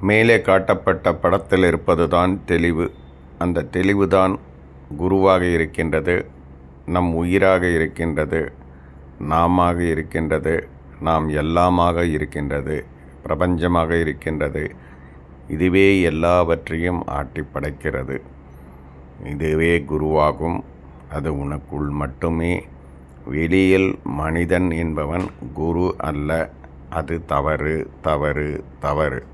மேலே காட்டப்பட்ட படத்தில் இருப்பதுதான் தெளிவு. அந்த தெளிவுதான் குருவாக இருக்கின்றது நம் உயிராக இருக்கின்றது நாமாக இருக்கின்றது நாம் எல்லாமாக இருக்கின்றது பிரபஞ்சமாக இருக்கின்றது. இதுவே எல்லாவற்றையும் ஆட்டி படைக்கிறது. இதுவே குருவாகும். அது உனக்குள் மட்டுமே. வெளியில் மனிதன் என்பவன் குரு அல்ல. அது தவறு தவறு தவறு.